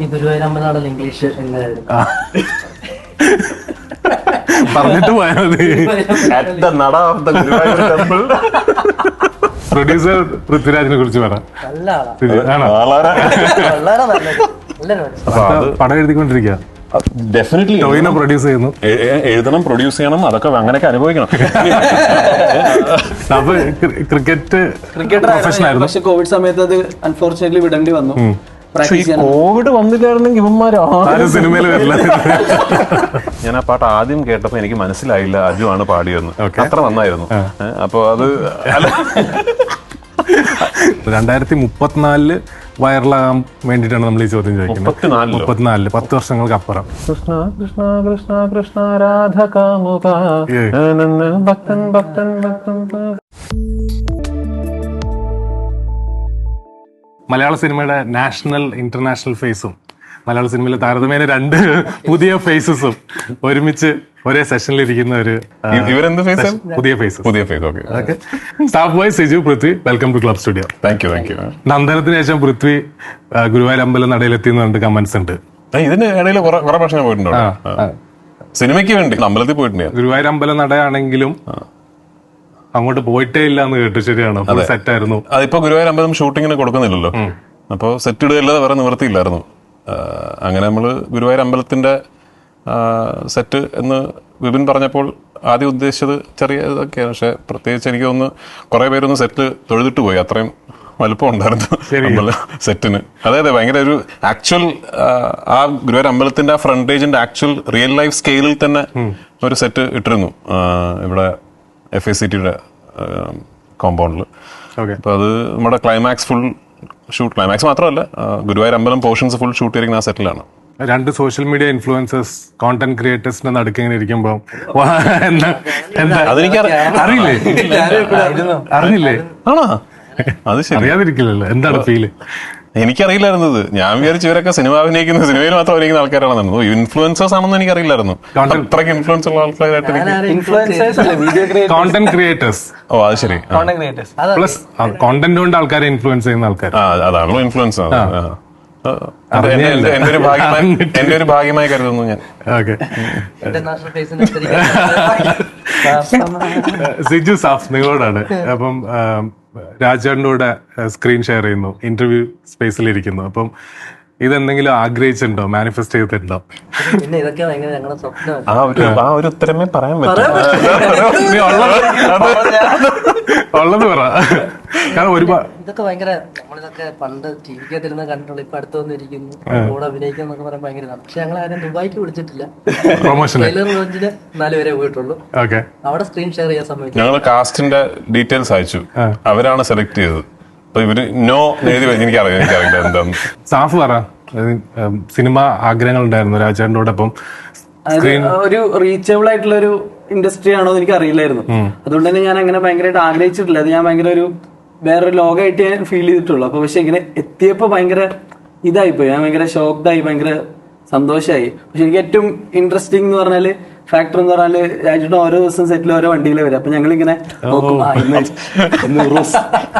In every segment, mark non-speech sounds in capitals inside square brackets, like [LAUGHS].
ഈ ഗുരുവായൂരമ്പലാണല്ലോ ഇംഗ്ലീഷ്. പറഞ്ഞിട്ട് temple. പ്രൊഡ്യൂസർ പൃഥ്വിരാജിനെ കുറിച്ച് പറയാം പടം എഴുതിക്കൊണ്ടിരിക്കുക ഡെഫിനറ്റ്ലി ടോയിനെ പ്രൊഡ്യൂസ് ചെയ്യുന്നു. എഴുതണം പ്രൊഡ്യൂസ് ചെയ്യണം അതൊക്കെ അങ്ങനെയൊക്കെ അനുഭവിക്കണം. അപ്പൊ ക്രിക്കറ്റ് ക്രിക്കറ്റ് പ്രൊഫഷൻ ആയിരുന്നു. പക്ഷെ കോവിഡ് സമയത്ത് അത് അൺഫോർച്ചുനേറ്റ്ലി വിടേണ്ടി വന്നു. കോവിഡ് വന്നില്ലായിരുന്നെങ്കിൽ ഇവന്മാർ സിനിമയിൽ വരില്ല. [LAUGHS] ഞാൻ ആ പാട്ട് ആദ്യം കേട്ടപ്പോ എനിക്ക് മനസ്സിലായില്ല അജു ആണ് പാടിയെന്ന് അത്ര നന്നായിരുന്നു. അപ്പോൾ അപ്പൊ അത് [LAUGHS] രണ്ടായിരത്തി മുപ്പത്തിനാലിൽ വൈറലാകാൻ വേണ്ടിട്ടാണ് നമ്മൾ ഈ ചോദ്യം ചോദിക്കുന്നത്? മുപ്പത്തിനാലിൽ? പത്ത് വർഷങ്ങൾക്ക് അപ്പുറം. കൃഷ്ണ കൃഷ്ണ കൃഷ്ണ കൃഷ്ണ രാധ കാമുക. ഭക്തൻ ഭക്തൻ ഭക്തൻ. മലയാള സിനിമയുടെ നാഷണൽ ഇന്റർനാഷണൽ ഫേസും മലയാള സിനിമയിലെ താരതമ്യേന രണ്ട് പുതിയ ഫേസസും ഒരുമിച്ച് ഒരേ സെഷനിൽ ഇരിക്കുന്ന ഒരു ഇവരെന്ത് ഫേസ്? പുതിയ ഫേസ് പുതിയ face okay. Staff boy Siju Prithvi welcome to club studio. Thank you thank you നന്ദനത്തിന് ശേഷം പൃഥ്വി ഗുരുവായൂർ അമ്പലം നടയിലെത്തി എന്ന് പറഞ്ഞിട്ട് കമന്റ്സ് ഉണ്ട്. ഇതിന്റെ ഇടയിൽ കുറെ പ്രാവശ്യം പോയിട്ടുണ്ടോ. സിനിമയ്ക്ക് വേണ്ടി അമ്പലത്തിൽ പോയിട്ടുണ്ട്. ഗുരുവായൂർ അമ്പലം നടയാണെങ്കിലും അങ്ങോട്ട് പോയിട്ടേ ഇല്ല എന്ന് കേട്ടു. ശരിയാണ്. സെറ്റ് ആയിരുന്നു. അതിപ്പോ ഗുരുവായൂർ അമ്പലം ഷൂട്ടിങ്ങിന് കൊടുക്കുന്നില്ലല്ലോ. അപ്പോൾ സെറ്റ് ഇടുകയല്ലാതെ വേറെ നിവൃത്തിയില്ലായിരുന്നു അങ്ങനെ നമ്മൾ ഗുരുവായൂർ അമ്പലത്തിന്റെ സെറ്റ് എന്ന് വിപിൻ പറഞ്ഞപ്പോൾ ആദ്യം ഉദ്ദേശിച്ചത് ചെറിയ ഇതൊക്കെയാണ്. പക്ഷെ പ്രത്യേകിച്ച് എനിക്ക് തോന്നുന്നു കുറെ പേരൊന്ന് സെറ്റ് തൊഴുതിട്ട് പോയി. അത്രയും വലുപ്പം ഉണ്ടായിരുന്നു സെറ്റിന് അതെ അതെ ഭയങ്കര ഒരു ആക്ച്വൽ ആ ഗുരുവായൂർ അമ്പലത്തിന്റെ ആ ഫ്രണ്ടേജിന്റെ ആക്ച്വൽ റിയൽ ലൈഫ് സ്കെയിലിൽ തന്നെ ഒരു സെറ്റ് ഇട്ടിരുന്നു. ഇവിടെ എഫ് എ സി ടിയുടെ കോമ്പൗണ്ടിൽ അപ്പോൾ അപ്പൊ അത് നമ്മുടെ ക്ലൈമാക്സ് ഫുൾ ഷൂട്ട് ക്ലൈമാക്സ് മാത്രമല്ല ഗുരുവായൂർ അമ്പലം പോർഷൻസ് ഫുൾ ഷൂട്ട് ചെയ്തിരിക്കുന്ന ആ സെറ്റിലാണ് രണ്ട് സോഷ്യൽ മീഡിയ ഇൻഫ്ലുവൻസേഴ്സ് കോണ്ടന്റ് ക്രിയേറ്റേഴ്സിന്റെ നടുക്ക് ഇങ്ങനെ ഇരിക്കുമ്പോ വാ, എന്താ എന്താ? അതെനിക്ക് അറിയില്ലേ? അറിഞ്ഞില്ലേ? ആണോ? അത് ശരി. അറിയാതിരിക്കില്ലല്ലോ. എന്താണ് ഫീൽ എനിക്കറിയില്ലായിരുന്നു ഇത്. ഞാൻ വിചാരിച്ചു ഇവരൊക്കെ സിനിമ അഭിനയിക്കുന്ന സിനിമയിൽ മാത്രം അഭിനയിക്കുന്ന ആൾക്കാരാണെന്നു ഇൻഫ്ലുവൻസേഴ്സ് ആണെന്ന് എനിക്കറിയില്ലായിരുന്നു. അറിയില്ലായിരുന്നു അത്രയ്ക്ക് ഇൻഫ്ലുവൻസ് ഉള്ള ആൾക്കാരായിട്ട് എനിക്ക് ഇൻഫ്ലുവൻസേഴ്സ് അല്ലേ? വീഡിയോ ക്രിയേറ്റർ കോണ്ടന്റ് ക്രിയേറ്റേഴ്സ് ഓ അത് ശരി. പ്ലസ് കോണ്ടന്റ് കൊണ്ട് ആൾക്കാരെ ഇൻഫ്ലുവൻസ് ചെയ്യുന്ന ആൾക്കാർ അതാണല്ലോ ഇൻഫ്ലുവൻസ് എന്റെ ഒരു ഭാഗ്യമായി എന്റെ ഒരു ഭാഗ്യമായി കരുതുന്നു ഞാൻ. ഓക്കെ. ഇന്റർനാഷണൽ ഫേസിന് സിജു സാഫ് നിങ്ങളോടാണ് അപ്പം രാജേട്ടന്റെ കൂടെ സ്ക്രീൻ ഷെയർ ചെയ്യുന്നു ഇന്റർവ്യൂ സ്പേസിലിരിക്കുന്നു അപ്പം ഇതെന്തെങ്കിലും ആഗ്രഹിച്ചിട്ടുണ്ടോ? മാനിഫെസ്റ്റ് ചെയ്തിട്ടുണ്ടോ? പിന്നെ ഇതൊക്കെ ഭയങ്കര ഞങ്ങളുടെ സ്വപ്നമാണ് ആ ഒരു ആ ഒരു ഉത്തരമേ പറയാൻ പറ്റും. ഉള്ളത് പറ. കാരണം ഒരുപാട് ഇതൊക്കെ ഭയങ്കര നമ്മളിതൊക്കെ പണ്ട് ടി വിക്കകത്തിരുന്ന് കണ്ടിട്ടുള്ളൂ. ഇപ്പൊ അടുത്ത് വന്നിരിക്കുന്നു. കൂടെ അഭിനയിക്കുക എന്നൊക്കെ പറയാൻ ഭയങ്കര ഇതാണ്. പക്ഷെ ഞങ്ങൾ ആരും ദുബായിക്ക് വിളിച്ചിട്ടില്ല. ട്രെയിലർ ലോഞ്ചിന് നാല് പേരെ പോയിട്ടുള്ളൂ. ഓക്കെ. അവിടെ സ്ക്രീൻ ഷെയർ ചെയ്യാൻ സമയത്ത് ഞങ്ങൾ കാസ്റ്റിന്റെ ഡീറ്റെയിൽസ് അയച്ചു. അവരാണ് സെലക്ട് ചെയ്തത്. അപ്പൊ ഇവർ നോ എഴുതി വെച്ച് എനിക്കറിയാം എനിക്കറിയില്ല എന്താന്ന്. സാഫ് പറ. സിനിമ ആഗ്രഹങ്ങൾ ഉണ്ടായിരുന്നു രാജേട്ടന്റെ കൂടെ അപ്പം. ഒരു റീച്ചബിൾ ആയിട്ടുള്ള ഒരു ഇൻഡസ്ട്രി ആണോ എന്ന് എനിക്ക് അറിയില്ലായിരുന്നു. അതുകൊണ്ട് തന്നെ ഞാൻ അങ്ങനെ ഭയങ്കരമായിട്ട് ആഗ്രഹിച്ചിട്ടില്ല. അത് ഞാൻ ഭയങ്കര ഒരു വേറൊരു ലോകമായിട്ട് ഞാൻ ഫീൽ ചെയ്തിട്ടുള്ളൂ. അപ്പൊ പക്ഷെ ഇങ്ങനെ എത്തിയപ്പോ ഭയങ്കര ഇതായിപ്പോയി. ഞാൻ ഭയങ്കര ഷോക്ക്ഡായി ഭയങ്കര സന്തോഷമായി പക്ഷെ എനിക്ക് ഏറ്റവും ഇൻട്രസ്റ്റിംഗ് എന്ന് പറഞ്ഞാൽ ഫാക്ടർ എന്ന് പറഞ്ഞാൽ രാജേട്ടൻ ഓരോ ദിവസം സെറ്റിൽ ഓരോ വണ്ടിയിൽ വരും. അപ്പൊ ഞങ്ങൾ ഇങ്ങനെ നോക്കും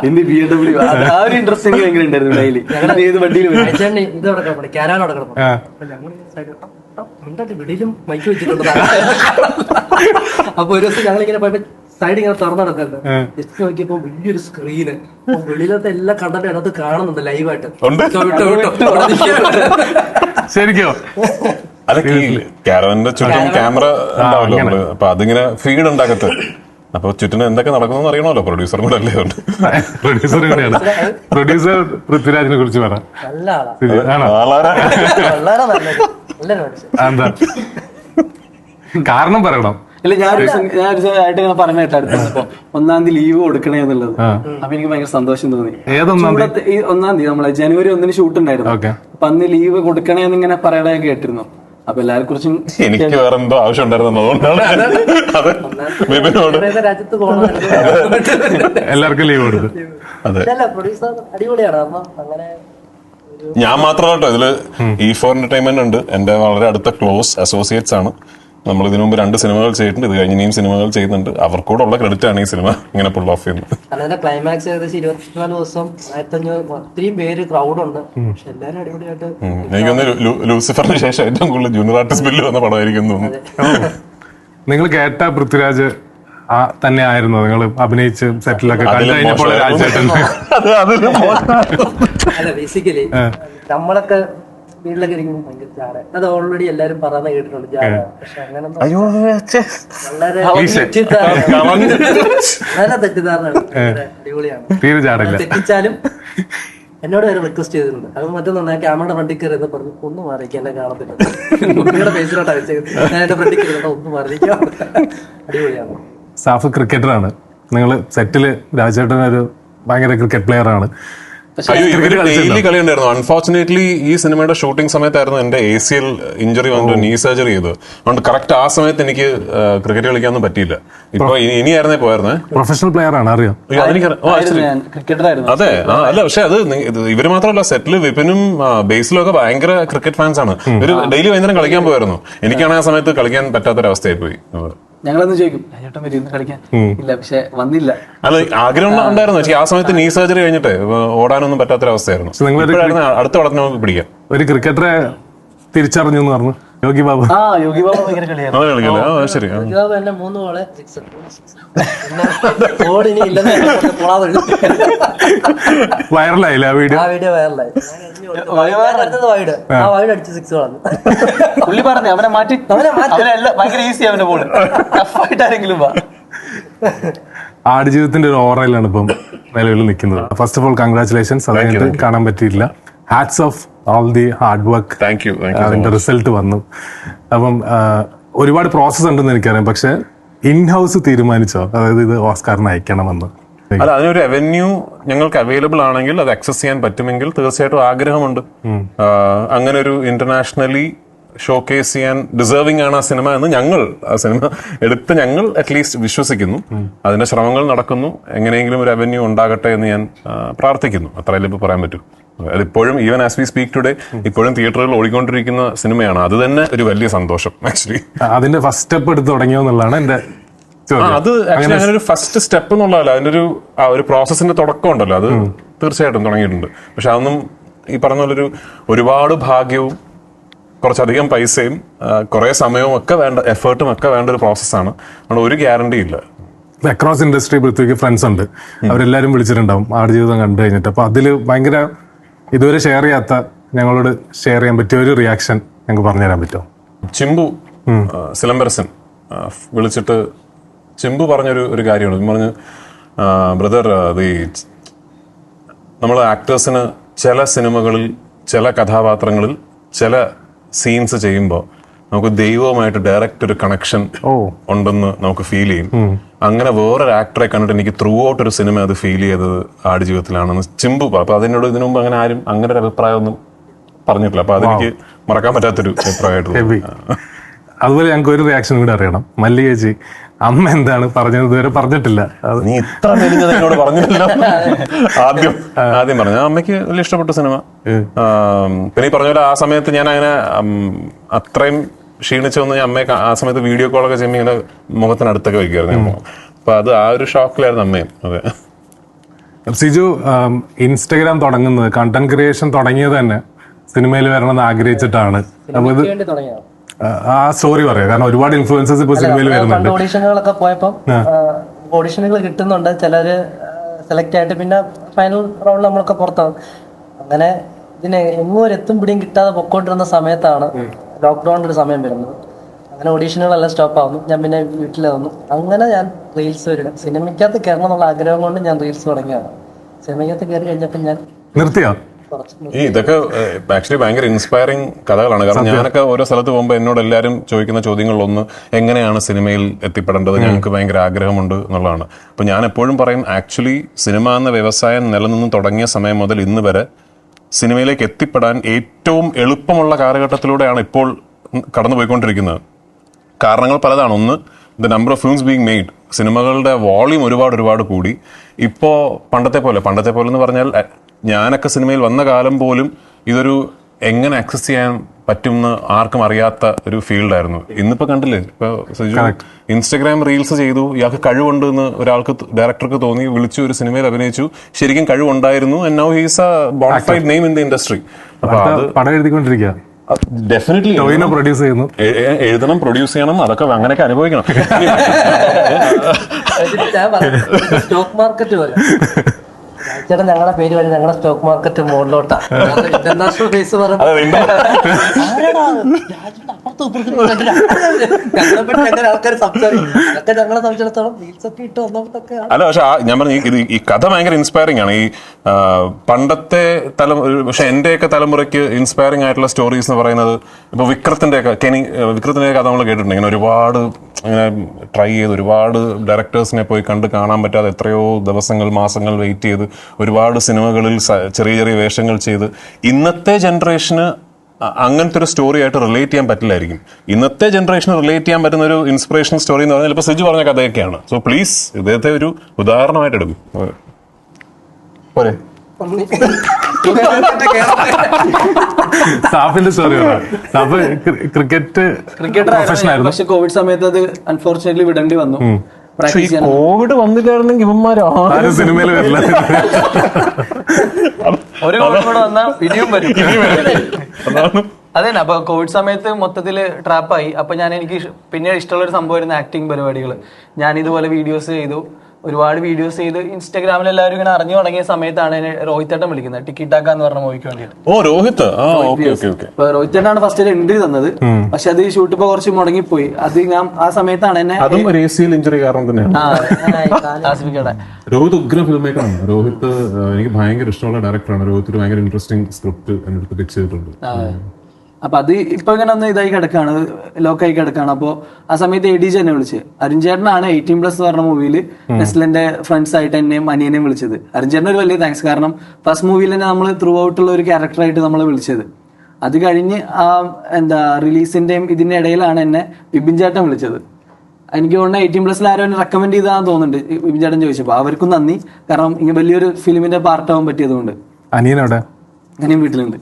ഇന്ന് ബി എം ഡബ്ല്യു ആ ഒരു ഇൻട്രസ്റ്റിംഗ് ഭയങ്കര ഉണ്ടായിരുന്നു ഡെയിലി ഏത് വണ്ടിയിൽ വരും? അപ്പൊ മൈക്ക് ഒരു ദിവസം ഞങ്ങൾ ഇങ്ങനെ പോയപ്പോ സൈഡ് ഇങ്ങനെ തുറന്നു നടക്കുന്നത് ജസ്റ്റ് നോക്കിയപ്പോ വലിയൊരു സ്ക്രീന് വെളിയിലത്തെ എല്ലാ കണ്ടന്റ് അതിനകത്ത് കാണുന്നുണ്ട് ലൈവായിട്ട് ഉണ്ട്? [LAUGHS] ശരിക്കോ? അല്ല ചുറ്റും ക്യാമറ ഉണ്ടാവല്ലോ അപ്പൊ അതിങ്ങനെ ഫീഡ് ഉണ്ടാക്കത്ത്. അപ്പൊ ചുറ്റിനും എന്തൊക്കെ നടക്കുന്നു അറിയണമല്ലോ. പ്രൊഡ്യൂസർ കൂടെ അല്ലേ ഉണ്ട് പ്രൊഡ്യൂസർ കൂടെയാണ് പ്രൊഡ്യൂസർ പൃഥ്വിരാജിനെ കുറിച്ച് പറ. എന്താ? കാരണം പറയണം. അല്ല ഞാൻ ഞാൻ ഒരു ആയിട്ട് ഇങ്ങനെ പറഞ്ഞ കേട്ടോ അടുത്ത ദിവസം. ഒന്നാം തീയതി ലീവ് കൊടുക്കണേ എന്നുള്ളത്. അപ്പൊ എനിക്ക് ഭയങ്കര സന്തോഷം തോന്നി. ഒന്നാം തീയതി നമ്മളെ ജനുവരി ഒന്നിന് ഷൂട്ട് ഉണ്ടായിരുന്നു. അപ്പൊ അന്ന് ലീവ് കൊടുക്കണേ എന്ന് ഇങ്ങനെ പറയണ കേട്ടിരുന്നു. അപ്പൊ എല്ലാരെ കുറിച്ചും എനിക്ക് വേറെ എന്തോ ആവശ്യം ഉണ്ടായിരുന്നു അതുകൊണ്ടാണ് രാജ്യത്ത് പോകണം എല്ലാവർക്കും ലീവ് കൊടുത്തു. അതെ. പ്രൊഡ്യൂസർ അടിപൊളിയാണ്. അങ്ങനെ ഞാൻ മാത്രമാട്ടോ കേട്ടോ? ഇതിൽ ഇ ഫോർ എന്റർടൈൻമെന്റ് ഉണ്ട്. എന്റെ വളരെ അടുത്ത ക്ലോസ് അസോസിയേറ്റ്സ് ആണ്. നമ്മൾ ഇതിനു മുമ്പ് രണ്ട് സിനിമകൾ ചെയ്തിട്ടുണ്ട്. ഇത് കഴിഞ്ഞ ഇനിയും സിനിമകൾ ചെയ്യുന്നുണ്ട്. അവർക്കൂടെ ഉള്ള ക്രെഡിറ്റ് ആണ് ഈ സിനിമ ഇങ്ങനെ പുൾ ഓഫ് ചെയ്യുന്നത്. അതിന്റെ ക്ലൈമാക്സ് ഏകദേശം ഇരുപത്തിനാല് ദിവസം ആയിരത്തഞ്ഞൂറ് ഒത്തിരിയും പേര് ക്രൗഡ് ഉണ്ട്. പക്ഷെ എല്ലാരും അടിപൊളിയായിട്ട് ലൂ- ലൂസിഫറിന് ശേഷം ഏറ്റവും കൂടുതൽ ജൂനിയർ ആർട്ടിസ്റ്റ് ബില്ല് വന്ന പടമായിരിക്കും തോന്നുന്നു. നിങ്ങൾ കേട്ട പൃഥ്വിരാജ് ആ തന്നെ ആയിരുന്നു. നിങ്ങൾ അഭിനയിച്ച് സെറ്റിലൊക്കെ കണ്ടു കഴിഞ്ഞപ്പോൾ രാജേട്ടൻ. [LAUGHS] നമ്മളൊക്കെ വീട്ടിലൊക്കെ ഇരിക്കുമ്പോൾ ഭയങ്കര ജാട. അത് ഓൾറെഡി എല്ലാരും പറയുന്ന കേട്ടിട്ടുണ്ട് ജാട. പക്ഷെ അങ്ങനെ അയ്യോ വളരെ [LAUGHS] അടിപൊളിയാണ്. തെറ്റിച്ചാലും എന്നോട് വരെ റിക്വസ്റ്റ് ചെയ്തിട്ടുണ്ട്. അത് മറ്റൊന്നും ഞാൻ ക്യാമറയുടെ ഫ്രണ്ടിൽ കയറി എന്ന് പറഞ്ഞു ഒന്ന് മാറിയിക്കാൻ എന്നെ കാണത്തില്ല. കുട്ടിയുടെ ഫേസിലോട്ടാണ് വെച്ചത് ഞാൻ എന്റെ ഫ്രണ്ടിൽ കയറിയിട്ട് ഒന്ന് മാറിയിക്കാം. അടിപൊളിയാണ്. സാഫ് ക്രിക്കറ്ററാണ്. നിങ്ങൾ സെറ്റിൽ രാജേട്ടൻ ഒരു ഭയങ്കര ക്രിക്കറ്റ് പ്ലെയർ ആണ്. ഡെയിലി കളി ഉണ്ടായിരുന്നു അൺഫോർച്ചുനേറ്റ്ലി ഈ സിനിമയുടെ ഷൂട്ടിംഗ് സമയത്തായിരുന്നു എന്റെ എ സി എൽ ഇഞ്ചറി വന്നിട്ട് നീ സർജറി ചെയ്തു. അതുകൊണ്ട് കറക്റ്റ് ആ സമയത്ത് എനിക്ക് ക്രിക്കറ്റ് കളിക്കാനൊന്നും പറ്റിയില്ല. ഇപ്പൊ ഇനി- ഇനിയായിരുന്നേ പോയായിരുന്നേ? പ്രൊഫഷണൽ പ്ലെയർ ആണ് അറിയാം. അതെ അല്ല പക്ഷെ അത് ഇവർ മാത്രമല്ല സെറ്റിൽ വിപിനും ബേസിലും ഒക്കെ ഭയങ്കര ക്രിക്കറ്റ് ഫാൻസ് ആണ്. ഇവർ ഡെയിലി വൈകുന്നേരം കളിക്കാൻ പോയായിരുന്നു. എനിക്കാണ് ആ സമയത്ത് കളിക്കാൻ പറ്റാത്തൊരവസ്ഥയായി പോയി ഞങ്ങളൊന്ന് ചോദിക്കും ചേട്ടൻ വരും ഇന്ന് കളിക്കാൻ. ഇല്ല പക്ഷെ വന്നില്ല. അല്ല ആഗ്രഹം ഉണ്ടായിരുന്നു. പക്ഷേ ആ സമയത്ത് നീ സർജറി കഴിഞ്ഞിട്ട് ഓടാനൊന്നും പറ്റാത്തൊരവസ്ഥയായിരുന്നു. അടുത്ത വളർന്നു നമുക്ക് പിടിക്കാം. ഒരു ക്രിക്കറ്ററെ തിരിച്ചറിഞ്ഞു എന്ന് പറഞ്ഞു. യോഗി ബാബു. ആ യോഗി ബാബു ഭയങ്കര കളിയാണ്. അത് കളിക്കല്ലേ? ആ ശരി യോഗി ബാബു എന്നെ മൂന്ന് ബോളെ സിക്സ് ഓടിനി ഇല്ലെന്ന് വൈറലായില്ല ആ വീഡിയോ? ആ വീഡിയോ വൈറലായി. വൈഡ് ആ വൈഡ് അടിച്ച് സിക്സ് കളഞ്ഞു പുള്ളി പറഞ്ഞു അവനെ മാറ്റി. അവനെ മാറ്റി. ഭയങ്കര ഈസി അവന്റെ ബോൾ ടഫായിട്ട് ആരെങ്കിലും വാ. ആടുജീവിതത്തിന്റെ ഒരു ഓറയിലാണ് ഇപ്പം നിലവിൽ നിൽക്കുന്നത്. ഫസ്റ്റ് ഓഫ് ഓൾ കൺഗ്രാറ്റുലേഷൻസ് അതായത് കാണാൻ പറ്റിയില്ല hats off all the hard work thank you അതിന്റെ റിസൾട്ട് വന്നു. അപ്പം ഒരുപാട് പ്രോസസ്സ് ഉണ്ടെന്ന് എനിക്കറിയാം. പക്ഷെ ഇൻ ഹൗസ് തീരുമാനിച്ചോ? അതായത് ഇത് ഓസ്കാറിന് അയക്കണമെന്ന്. അല്ല അതിനൊരു അവന്യൂ ഞങ്ങൾക്ക് അവൈലബിൾ ആണെങ്കിൽ അത് അക്സസ് ചെയ്യാൻ പറ്റുമെങ്കിൽ തീർച്ചയായിട്ടും ആഗ്രഹമുണ്ട്. അങ്ങനെ ഒരു ഇന്റർനാഷണലി ഷോക്കേസ് ചെയ്യാൻ ഡിസേർവിംഗ് ആണ് ആ സിനിമ എന്ന് ഞങ്ങൾ ആ സിനിമ എടുത്ത് ഞങ്ങൾ അറ്റ്ലീസ്റ്റ് വിശ്വസിക്കുന്നു. അതിന്റെ ശ്രമങ്ങൾ നടക്കുന്നു. എങ്ങനെയെങ്കിലും ഒരു അവന്യൂ ഉണ്ടാകട്ടെ എന്ന് ഞാൻ പ്രാർത്ഥിക്കുന്നു. അത്രയല്ലേ ഇപ്പോൾ പറയാൻ പറ്റൂ. അതിപ്പോഴും even as we speak today ഇപ്പോഴും തിയേറ്ററുകൾ ഓടിക്കൊണ്ടിരിക്കുന്ന സിനിമയാണ് അത് തന്നെ ഒരു വലിയ സന്തോഷം ആക്ച്വലി അതിന്റെ ഫസ്റ്റ് സ്റ്റെപ്പ് എടുത്ത് തുടങ്ങിയോ എന്നുള്ളതാണ് എന്റെ അത് ആക്ച്വലി അങ്ങനെ ഒരു ഫസ്റ്റ് സ്റ്റെപ്പ് എന്നുള്ളതല്ല. അതിന്റെ ഒരു ആ ഒരു പ്രോസസ്സിന്റെ തുടക്കം ഉണ്ടല്ലോ. അത് തീർച്ചയായിട്ടും തുടങ്ങിയിട്ടുണ്ട്. പക്ഷെ അതൊന്നും ഈ പറഞ്ഞ പോലെ ഒരു ഒരുപാട് ഭാഗ്യവും കുറച്ചധികം പൈസയും കുറെ സമയവും ഒക്കെ വേണ്ട എഫേർട്ടും ഒക്കെ വേണ്ട ഒരു പ്രോസസ്സാണ് അതുകൊണ്ട് ഒരു ഗ്യാരണ്ടി ഇല്ല. അക്രോസ് ഇൻഡസ്ട്രി പൃഥ്വിക്ക് ഫ്രണ്ട്സ് ഉണ്ട്. അവരെല്ലാരും വിളിച്ചിട്ടുണ്ടാവും. ആടുജീവിതം കണ്ടു കഴിഞ്ഞിട്ട്. അപ്പൊ അതിൽ ഭയങ്കര ഇതുവരെ ഷെയർ ചെയ്യാത്ത ഞങ്ങളോട് ഷെയർ ചെയ്യാൻ പറ്റിയ ഒരു റിയാക്ഷൻ ഞങ്ങൾക്ക് പറഞ്ഞുതരാൻ പറ്റുമോ? ചിമ്പു സിലംബരസൻ വിളിച്ചിട്ട് ചിമ്പു പറഞ്ഞൊരു ഒരു കാര്യമാണ് പറഞ്ഞു ബ്രദർ അത് നമ്മൾ ആക്ടേഴ്സിന് ചില സിനിമകളിൽ ചില കഥാപാത്രങ്ങളിൽ ചില സീൻസ് ചെയ്യുമ്പോൾ നമുക്ക് ദൈവവുമായിട്ട് ഡയറക്റ്റ് ഒരു കണക്ഷൻ ഉണ്ടെന്ന് നമുക്ക് ഫീൽ ചെയ്യും. അങ്ങനെ വേറൊരു ആക്ടറെ കണ്ടിട്ട് എനിക്ക് ത്രൂ ഔട്ട് ഒരു സിനിമ അത് ഫീൽ ചെയ്തത് ആടുജീവിതത്തിലാണെന്ന് ചിമ്പു അപ്പൊ അതിനോട് ഇതിനു മുമ്പ് അങ്ങനെ ആരും അങ്ങനെ ഒരു അഭിപ്രായമൊന്നും പറഞ്ഞിട്ടില്ല. അപ്പൊ അതെനിക്ക് മറക്കാൻ പറ്റാത്തൊരു അഭിപ്രായമായിട്ട്. അതുപോലെ ഞങ്ങൾക്ക് ഒരു റിയാക്ഷൻ കൂടെ അറിയണം. മല്ലിക ചേച്ചി അമ്മ എന്താണ് പറഞ്ഞത് ഇതുവരെ പറഞ്ഞിട്ടില്ല. നീ ഇത്ര എന്നോട് പറഞ്ഞില്ല [LAUGHS] ആദ്യം ആദ്യം പറഞ്ഞു അമ്മയ്ക്ക് വലിയ ഇഷ്ടപ്പെട്ട സിനിമ പിന്നെ ഈ പറഞ്ഞ പോലെ ആ സമയത്ത് ഞാൻ അങ്ങനെ ഉം, അത്രയും ക്ഷീണിച്ചൊന്ന് ഞാൻ അമ്മയെ ആ സമയത്ത് വീഡിയോ കോളൊക്കെ ചെയ്യുമ്പോൾ ഇങ്ങനെ മുഖത്തിനടുത്തൊക്കെ വയ്ക്കുമായിരുന്നു. അപ്പൊ അത് ആ ഒരു ഷോക്കിലായിരുന്നു അമ്മയും. അതെ. സിജു ഇൻസ്റ്റഗ്രാം തുടങ്ങുന്നത് കണ്ടന്റ് ക്രിയേഷൻ തുടങ്ങിയത് തന്നെ സിനിമയിൽ വരണമെന്ന് ആഗ്രഹിച്ചിട്ടാണ്. അപ്പൊ ഇത് ആ, സ്റ്റോറി പറയാം. കാരണം ഒരുപാട് ഇൻഫ്ലുവൻസസ് ഇപ്പൊ സിനിമയിൽ വരുന്നുണ്ട്. ഓഡിഷനുകളൊക്കെ ഓഡിഷനുകൾ ഓഡീഷനുകൾ കിട്ടുന്നുണ്ട്. ചിലര് സെലക്ട് ആയിട്ട് പിന്നെ ഫൈനൽ റൗണ്ട് നമ്മളൊക്കെ പുറത്താകും അങ്ങനെ ഇതിനെ എങ്ങും ഒരു എത്തും പിടിയും കിട്ടാതെ പൊക്കോണ്ടിരുന്ന സമയത്താണ് ലോക്ക്ഡൌണിന്റെ ഒരു സമയം വരുന്നത് അങ്ങനെ ഓഡീഷനുകളെല്ലാം സ്റ്റോപ്പ് ആവുന്നു. ഞാൻ പിന്നെ വീട്ടിൽ വന്നു. അങ്ങനെ ഞാൻ റീൽസ് വരിക. സിനിമയ്ക്കകത്ത് കയറണം എന്നുള്ള ആഗ്രഹം കൊണ്ട് ഞാൻ റീൽസ് തുടങ്ങിയതാണ് സിനിമയ്ക്കകത്ത് കയറി കഴിഞ്ഞപ്പോൾ ഞാൻ നിർത്തിയോ? ഈ ഇതൊക്കെ ആക്ച്വലി ഭയങ്കര ഇൻസ്പയറിംഗ് കഥകളാണ്. കാരണം ഞാനൊക്കെ ഓരോ സ്ഥലത്ത് പോകുമ്പോൾ എന്നോട് എല്ലാവരും ചോദിക്കുന്ന ചോദ്യങ്ങളിലൊന്ന് എങ്ങനെയാണ് സിനിമയിൽ എത്തിപ്പെടേണ്ടത്? ഞങ്ങൾക്ക് ഭയങ്കര ആഗ്രഹമുണ്ട് എന്നുള്ളതാണ്. അപ്പൊ ഞാൻ എപ്പോഴും പറയും ആക്ച്വലി സിനിമ എന്ന വ്യവസായം നിലനിന്ന് തുടങ്ങിയ സമയം മുതൽ ഇന്ന് വരെ സിനിമയിലേക്ക് എത്തിപ്പെടാൻ ഏറ്റവും എളുപ്പമുള്ള കാലഘട്ടത്തിലൂടെയാണ് ഇപ്പോൾ കടന്നുപോയിക്കൊണ്ടിരിക്കുന്നത്. കാരണങ്ങൾ പലതാണ്. ഒന്ന് the number of films being made സിനിമകളുടെ വോളിയം ഒരുപാട് ഒരുപാട് കൂടി. ഇപ്പോൾ പണ്ടത്തെ പോലെ പണ്ടത്തെ പോലെ എന്ന് പറഞ്ഞാൽ ഞാനൊക്കെ സിനിമയിൽ വന്ന കാലം പോലും ഇതൊരു എങ്ങനെ ആക്സസ് ചെയ്യാൻ പറ്റുമെന്ന് ആർക്കും അറിയാത്ത ഒരു ഫീൽഡായിരുന്നു. ഇന്നിപ്പോ കണ്ടില്ലേ? ഇപ്പൊ സജു ഇൻസ്റ്റഗ്രാം റീൽസ് ചെയ്തു. ഇയാൾക്ക് കഴിവുണ്ട് എന്ന് ഒരാൾക്ക് ഡയറക്ടർക്ക് തോന്നി വിളിച്ചു ഒരു സിനിമയിൽ അഭിനയിച്ചു. ശരിക്കും കഴിവുണ്ടായിരുന്നു and now he's a bona fide name in the industry പടം എഴുതിക്കൊണ്ടിരിക്കുക ഡെഫിനറ്റ്ലി ടോയിനെ പ്രൊഡ്യൂസ് ചെയ്യുന്നു. എഴുതണം പ്രൊഡ്യൂസ് ചെയ്യണം അതൊക്കെ അങ്ങനെയൊക്കെ അനുഭവിക്കണം. [LAUGHS] സ്റ്റോക്ക് മാർക്കറ്റ് പോലെ. [LAUGHS] ചേട്ടാ ഞങ്ങളുടെ പേര് വരെ ഞങ്ങളുടെ സ്റ്റോക്ക് മാർക്കറ്റ് മുകളിലോട്ടാ. ഇന്റർനാഷണൽ ഫേസ് പറയുമ്പോൾ അങ്ങനെ ആൾക്കാർ ഒക്കെ അല്ല പക്ഷെ ഞാൻ പറഞ്ഞു ഇത് ഈ കഥ ഭയങ്കര ഇൻസ്പയറിംഗ് ആണ്. ഈ പണ്ടത്തെ തലമുറ പക്ഷെ എന്റെയൊക്കെ തലമുറയ്ക്ക് ഇൻസ്പയറിംഗ് ആയിട്ടുള്ള സ്റ്റോറീസ് എന്ന് പറയുന്നത് ഇപ്പൊ വിക്രത്തിന്റെ ഒക്കെ കെനി വിക്രത്തിന്റെ കഥ നമ്മൾ കേട്ടിട്ടുണ്ട്. ഇങ്ങനെ ഒരുപാട് ഇങ്ങനെ ട്രൈ ചെയ്ത് ഒരുപാട് ഡയറക്ടേഴ്സിനെ പോയി കണ്ട് കാണാൻ പറ്റാതെ എത്രയോ ദിവസങ്ങൾ മാസങ്ങൾ വെയിറ്റ് ചെയ്ത് ഒരുപാട് സിനിമകളിൽ ചെറിയ ചെറിയ വേഷങ്ങൾ ചെയ്ത് ഇന്നത്തെ ജനറേഷന് അങ്ങനത്തെ ഒരു സ്റ്റോറി ആയിട്ട് റിലേറ്റ് ചെയ്യാൻ പറ്റില്ലായിരിക്കും. ഇന്നത്തെ ജനറേഷൻ റിലേറ്റ് ചെയ്യാൻ പറ്റുന്ന ഒരു ഇൻസ്പിറേഷൻ സ്റ്റോറി എന്ന് പറഞ്ഞാൽ ഇപ്പൊ സിജു പറഞ്ഞ കഥയൊക്കെയാണ്. സോ പ്ലീസ് ഇദ്ദേഹത്തെ ഒരു ഉദാഹരണമായിട്ട് എടുക്കും. പോരെ. സാഫിന്റെ story Saaf cricket cricketer profession ആയിരുന്നു. പക്ഷെ കോവിഡ് സമയത്ത് അത് അൺഫോർച്ചുനേറ്റ്ലി വിടേണ്ടി വന്നു. കോവിഡ് വന്നില്ലായിരുന്നെങ്കിൽ ഇവന്മാരോ ആരും സിനിമയിൽ വരില്ല. ഒരു കോവിഡ് കൂടെ വന്നാൽ ഇനിയും വരും. അതെ അപ്പൊ കോവിഡ് സമയത്ത് മൊത്തത്തിൽ ട്രാപ്പായി അപ്പൊ ഞാൻ എനിക്ക് പിന്നീട് ഇഷ്ടമുള്ള ഒരു സംഭവമായിരുന്നു ആക്ടിങ് പരിപാടികൾ ഞാൻ ഇതുപോലെ വീഡിയോസ് ചെയ്തു. ഒരുപാട് വീഡിയോസ് ചെയ്ത് ഇൻസ്റ്റാഗ്രാമിൽ എല്ലാവരും ഇങ്ങനെ അറിഞ്ഞു തുടങ്ങിയ സമയത്താണ് എന്നെ രോഹിത് ഏട്ടൻ വിളിക്കുന്നത്. ടിക്കറ്റ് എന്ന് പറഞ്ഞ മൂവിക്ക് വേണ്ടിയിട്ട്. ഓ രോഹിത് അപ്പൊ രോഹിത് ഏട്ടനാണ് ഫസ്റ്റ് എൻട്രി തന്നത്. പക്ഷെ അത് ഷൂട്ട് ഇപ്പൊ കുറച്ച് മുടങ്ങിപ്പോയി. അത് ഞാൻ ആ സമയത്താണ് എന്നെ അതും സി ഇഞ്ചുറി കാരണം തന്നെയാണ്. രോഹിത് ഉഗ്ര ഫിലിം മേക്കറാണ് രോഹിത് എനിക്ക് ഭയങ്കര ഇഷ്ടമുള്ള ഡയറക്ടറാണ് രോഹിത് ഭയങ്കര ഇൻട്രസ്റ്റിംഗ് സ്ക്രിപ്റ്റ് എന്റെ അടുത്ത് പിച്ച് ചെയ്തിട്ടുണ്ട് അപ്പൊ അത് ഇപ്പൊ ഇങ്ങനെ ഒന്ന് ഇതായി കിടക്കാണ് ലോക്കായി കിടക്കാണ്. അപ്പൊ ആ സമയത്ത് എ ഡി ജി എന്നെ വിളിച്ച്. അരുൺചേട്ടനാണ് എയ്റ്റീൻ പ്ലസ് എന്ന് പറഞ്ഞ മൂവിയിൽ നെസ്ലിന്റെ ഫ്രണ്ട്സ് ആയിട്ട് എന്നെയും അനിയനെയും വിളിച്ചത്. അരുൺചേട്ടൻ ഒരു വലിയ താങ്ക്സ് കാരണം ഫസ്റ്റ് മൂവിയിൽ തന്നെ നമ്മൾ ത്രൂ ഔട്ടുള്ള ഒരു ക്യാരക്ടറായിട്ട് നമ്മളെ വിളിച്ചത്. അത് കഴിഞ്ഞ് ആ എന്താ റിലീസിന്റെയും ഇതിന്റെ ഇടയിലാണ് എന്നെ ബിബിൻ ചേട്ടൻ വിളിച്ചത്. എനിക്ക് തോന്നുന്നു എയ്റ്റീൻ പ്ലസ്സിൽ ആരോ എന്നെ റെക്കമെൻഡ് ചെയ്താന്ന് തോന്നുന്നുണ്ട് ബിബിൻ ചേട്ടൻ ചോദിച്ചപ്പോൾ അവർക്കും നന്ദി. കാരണം ഇങ്ങനെ വലിയൊരു ഫിലിമിന്റെ പാർട്ടാവാൻ പറ്റിയതുകൊണ്ട്. അനിയനവിടെ? അനിയൻ വീട്ടിലുണ്ട്.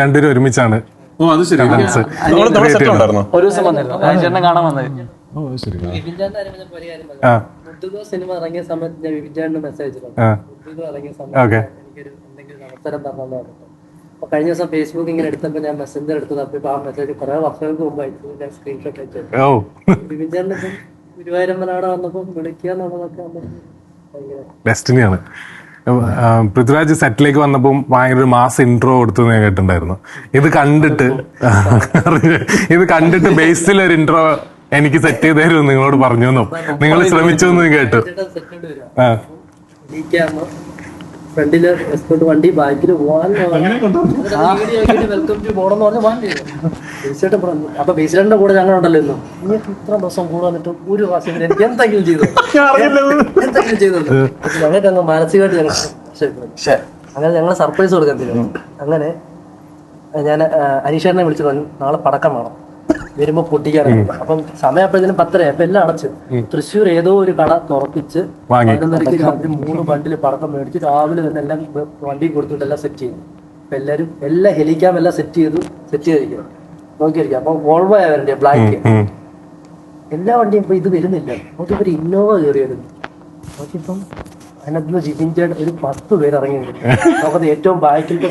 രണ്ടുപേരും ഒരുമിച്ചാണ്. ഓ അത് ശരി നമ്മൾ നമ്മൾ സെറ്റ് ഉണ്ടായിരുന്നു ഒരു ദിവസം വന്നിരുന്നു കാണാൻ വന്നത് ഓ ശരി. ആ സിനിമ ഇറങ്ങിയ സമയത്ത് ഞാൻ വിപിൻചാണ്ടിന് മെസ്സേജ് ഇറങ്ങിയ ഓക്കെ സമയത്ത് എനിക്കൊരു എന്തെങ്കിലും അവസരം തരണം അപ്പൊ കഴിഞ്ഞ ദിവസം ഫേസ്ബുക്ക് ഇങ്ങനെ എടുത്തപ്പോ ഞാൻ മെസ്സഞ്ചർ എടുത്തത് അപ്പൊ ആ മെസ്സേജ് കുറെ വർഷങ്ങൾക്ക് മുമ്പ് അയച്ചു ഞാൻ സ്ക്രീൻഷോട്ട് അയച്ചു ഇപ്പം ഗുരുവായൂരമ്പനാട് വന്നപ്പോ വിളിക്കുക എന്നുള്ളതൊക്കെ ഡെസ്റ്റിനിയാണ് പൃഥ്വിരാജ് സെറ്റിലേക്ക് വന്നപ്പോൾ ഭയങ്കര ഒരു മാസ് ഇൻട്രോ കൊടുത്തു എന്ന് ഞാൻ കേട്ടിട്ടുണ്ടായിരുന്നു ഇത് കണ്ടിട്ട് ഇത് കണ്ടിട്ട് ബേസിൽ ഒരു ഇൻട്രോ എനിക്ക് സെറ്റ് ചെയ്ത് തരുമെന്ന് നിങ്ങളോട് പറഞ്ഞു എന്നും നിങ്ങൾ ശ്രമിച്ചു എന്ന് കേട്ടു ഫ്രണ്ടിൽ വണ്ടി ബാക്കിൽ പോകാൻ വെൽക്കം ടു പോണെന്ന് പറഞ്ഞ ബേസിലേട്ടൻ പറഞ്ഞു അപ്പൊ ബേസിലേട്ടന്റെ കൂടെ ഞങ്ങൾ ഉണ്ടല്ലോ ഇന്നും. നീ ഇത്ര ദിവസം കൂടെ വന്നിട്ട് ഒരു പ്രാവശ്യം എനിക്ക് എന്തെങ്കിലും ചെയ്തു എന്തെങ്കിലും ചെയ്തുണ്ട് ഞങ്ങൾക്ക് അങ്ങ് മാനസികമായിട്ട് ഞങ്ങൾ. അങ്ങനെ ഞങ്ങൾ സർപ്രൈസ് കൊടുക്കാൻ തരും അങ്ങനെ ഞാൻ അനീഷേട്ടനെ വിളിച്ചു പറഞ്ഞു നാളെ പടക്കം വേണം. വരുമ്പോ പൊട്ടിക്കാറ് അപ്പം സമയം അപ്പോഴത്തേനും പത്തര അപ്പൊ എല്ലാം അടച്ച് തൃശ്ശൂർ ഏതോ ഒരു കട തുറപ്പിച്ച് വാങ്ങി. പതിനൊന്നരയ്ക്ക് രാത്രി മൂന്ന് ബണ്ടിൽ പടക്കം മേടിച്ച് രാവിലെ തന്നെ എല്ലാം വണ്ടി കൊടുത്തിട്ട് എല്ലാം സെറ്റ് ചെയ്തു. അപ്പൊ എല്ലാരും എല്ലാം ഹെലിക്കാം എല്ലാം സെറ്റ് ചെയ്തു സെറ്റ് ചെയ്തിരിക്കുക നോക്കിയിരിക്കാം. അപ്പൊ വോൾവോ വരണ്ടേ ബ്ലാക്ക് എല്ലാ വണ്ടിയും ഇപ്പൊ ഇത് വരുന്നില്ല. നോക്കിയപ്പോ ഒരു ഇന്നോവ കയറി വരുന്നു. നോക്കിയപ്പം അതിനകത്ത് ജിതിൻ ചേട്ടൻ ഒരു പത്ത് പേര് ഇറങ്ങിയിട്ടുണ്ട് നമുക്കത് ഏറ്റവും ബാക്കിലത്തെ.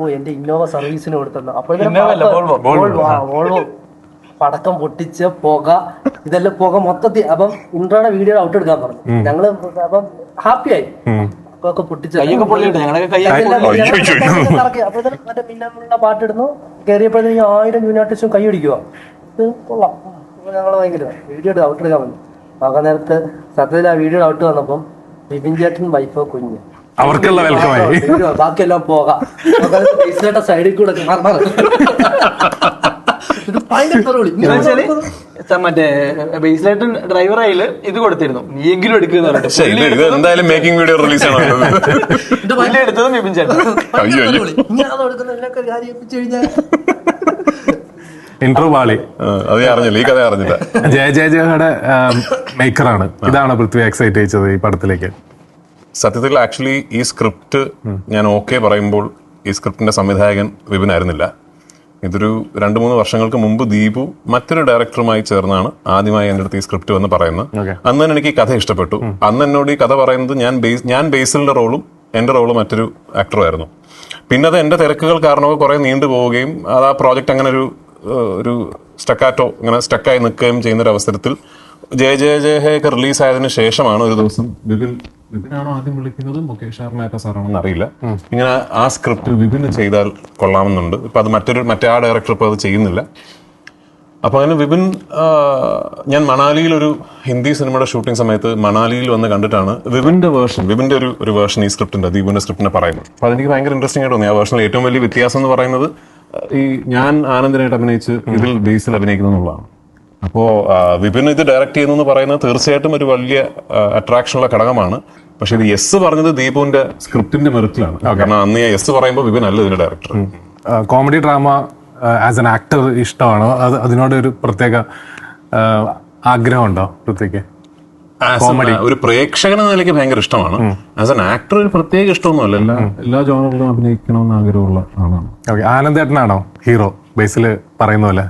ഓ എന്റെ ഇന്നോവ സർവീസിന് കൊടുത്തല്ലോ അപ്പൊ Volvo. വോൾവോ പടക്കം പൊട്ടിച്ച് പുക ഇതെല്ലാം പുക മൊത്തത്തിൽ. അപ്പം ഇൻട്രോയുടെ വീഡിയോ ഔട്ട് എടുക്കാൻ പറഞ്ഞു ഞങ്ങൾ അപ്പം ഹാപ്പിയായി. ഒക്കെ പൊട്ടിച്ച് കൈയൊക്കെ പൊള്ളിയിട്ട് ഞങ്ങളൊക്കെ കൈയൊക്കെ അയ്യോ, അയ്യോ, അയ്യോ. കറക്കി. അപ്പോഴത്തേനും മറ്റേ മിന്നാമിനുള്ള പാട്ടിടുന്നു കയറിയപ്പോഴത്തേക്കും ആയിരം യൂണിറ്റും കൈ അടിക്കുക ഇത് കൊള്ളാം. ഞങ്ങൾ ഭയങ്കര വീഡിയോ ഔട്ട് എടുക്കാൻ വന്നു മക നേരത്ത് സത്യത്തിൽ ആ വീഡിയോ ഔട്ട് വന്നപ്പം ബിബിൻ ചേട്ടൻ വൈഫോ കുഞ്ഞ്. അവർക്കുള്ള വെൽക്കമായി ആയി. ബാക്കിയെല്ലാം പോകാം. സൈഡിൽ കൂടെ മറ്റേ ബേസിലായിട്ട് ഡ്രൈവർ ആയിൽ ഇത് കൊടുത്തിരുന്നു. നീ എങ്കിലും എടുക്കുന്ന പക്ഷേ ഇത് ഇത് എന്തായാലും മേക്കിംഗ് വീഡിയോ റിലീസ് ആണ് എടുത്തത് ചേട്ടൻ. അത് അറിഞ്ഞില്ല. ഈ കഥ അറിഞ്ഞില്ല. ജയ ജയ ജയയുടെ മേക്കറാണ് ഇതാണ് പൃഥ്വി എക്സൈറ്റ് ചെയ്യിച്ചത് ഈ പടത്തിലേക്ക്. സത്യത്തിൽ ആക്ച്വലി ഈ സ്ക്രിപ്റ്റ് ഞാൻ ഓക്കെ പറയുമ്പോൾ ഈ സ്ക്രിപ്റ്റിന്റെ സംവിധായകൻ വിപിൻ ആയിരുന്നില്ല. ഇതൊരു രണ്ട് മൂന്ന് വർഷങ്ങൾക്ക് മുമ്പ് ദീപു മറ്റൊരു ഡയറക്ടറുമായി ചേർന്നാണ് ആദ്യമായി എന്റെ അടുത്ത് ഈ സ്ക്രിപ്റ്റ് എന്ന് പറയുന്നത്. അന്ന് തന്നെ എനിക്ക് ഈ കഥ ഇഷ്ടപ്പെട്ടു. അന്ന് എന്നോട് ഈ കഥ പറയുന്നത് ഞാൻ ബേസ് ഞാൻ ബേസിലിന്റെ റോളും എന്റെ റോളും മറ്റൊരു ആക്ടറുമായിരുന്നു. പിന്നെ അത് എന്റെ തിരക്കുകൾ കാരണമൊക്കെ കുറെ നീണ്ടു പോവുകയും അത് ആ പ്രോജക്റ്റ് അങ്ങനെ ഒരു ഒരു സ്റ്റക്കാറ്റോ ഇങ്ങനെ സ്റ്റക്കായി നിൽക്കുകയും ചെയ്യുന്ന ഒരു അവസരത്തിൽ ജയ ജയ ജയ ഹേ ഒക്കെ റിലീസ് ആയതിനു ശേഷമാണ് ഒരു ദിവസം വിപിൻ വിപിനാണോ ആദ്യം വിളിക്കുന്നത്? മുകേഷ് ആറിനായിട്ട് സാറാണെന്ന് സാറാണോ അറിയില്ല ഇങ്ങനെ ആ സ്ക്രിപ്റ്റ് വിപിന് ചെയ്താൽ കൊള്ളാമെന്നുണ്ട്. ഇപ്പൊ അത് മറ്റൊരു മറ്റേ ആ ഡയറക്ടർ ഇപ്പൊ അത് ചെയ്യുന്നില്ല. അപ്പൊ അങ്ങനെ വിപിൻ ഞാൻ മണാലിയിൽ ഒരു ഹിന്ദി സിനിമയുടെ ഷൂട്ടിംഗ് സമയത്ത് മണാലിയിൽ വന്ന് കണ്ടിട്ടാണ് വിപിന്റെ വേർഷൻ വിപിന്റെ ഒരു ഒരു വേർഷൻ ഈ സ്ക്രിപ്റ്റിന്റെ ദീപിന്റെ സ്ക്രിപ്റ്റിനെ പറയുന്നത്. അപ്പൊ അതെനിക്ക് ഭയങ്കര ഇൻട്രസ്റ്റിംഗ് ആയിട്ട് തോന്നി. ആ വേർഷനിൽ ഏറ്റവും വലിയ വ്യത്യാസം എന്ന് പറയുന്നത് ഈ ഞാൻ ആനന്ദനായിട്ട് അഭിനയിച്ച് ഇതിൽ ബേസിൽ അഭിനയിക്കുന്നു എന്നുള്ളതാണ്. അപ്പോ വിപിന് വിപിൻ ഇത് ഡയറക്റ്റ് ചെയ്യുന്നു എന്ന് പറയുന്നത് തീർച്ചയായിട്ടും ഒരു വലിയ അട്രാക്ഷനുള്ള ഘടകമാണ്. പക്ഷെ ഇത് യെസ് പറഞ്ഞത് ദീപുവിന്റെ സ്ക്രിപ്റ്റിന്റെ മെറിറ്റിലാണ്. കാരണം അന്ന് യെസ് പറയുമ്പോൾ വിപിൻ അല്ല ഇതിന്റെ director comedy drama as an actor ഇഷ്ടമാണ്? അത് അതിനോട് ഒരു പ്രത്യേക ആഗ്രഹമുണ്ടോ പ്രത്യേക കോമഡി ഒരു പ്രേക്ഷകൻ എന്ന നിലയ്ക്ക് ഭയങ്കര ഇഷ്ടമാണ്. ആസ് എൻ ആക്ടർ ഒരു പ്രത്യേക ഇഷ്ടമൊന്നുമല്ല എല്ലാ എല്ലാ ജോണറിലും അഭിനയിക്കണമെന്ന് ആഗ്രഹമുള്ള ആളാണ്. ഓക്കെ ആനന്ദേട്ടനാണോ ഹീറോ ബേസിൽ പറയുന്ന പോലെ.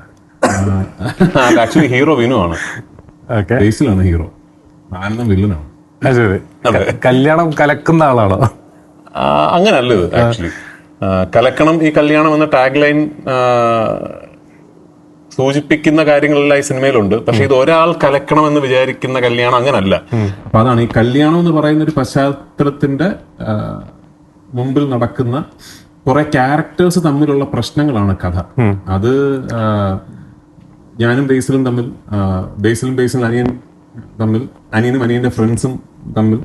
ആക്ച്വലി ഹീറോ വിനു ആണ്. ബേസിലാണ് ഹീറോ ആനന്ദം വില്ലനാണ്. കല്യാണം കലക്കുന്ന ആളാണോ? അങ്ങനല്ല ഇത് ആക്ച്വലി കലക്കണം ഈ കല്യാണം എന്ന ടാഗ് ലൈൻ സൂചിപ്പിക്കുന്ന കാര്യങ്ങളെല്ലാം ഈ സിനിമയിലുണ്ട്. പക്ഷെ ഇത് ഒരാൾ കലക്കണം എന്ന് വിചാരിക്കുന്ന കല്യാണം അങ്ങനല്ല. അപ്പൊ അതാണ് ഈ കല്യാണം എന്ന് പറയുന്ന ഒരു പശ്ചാത്തലത്തിന്റെ മുമ്പിൽ നടക്കുന്ന കുറെ ക്യാരക്ടേഴ്സ് തമ്മിലുള്ള പ്രശ്നങ്ങളാണ് കഥ. അത് ഞാനും ബേസിലും തമ്മിൽ ബേസിലും ബേസിലും അനിയൻ തമ്മിൽ അനിയനും അനിയന്റെ ഫ്രണ്ട്സും തമ്മിൽ.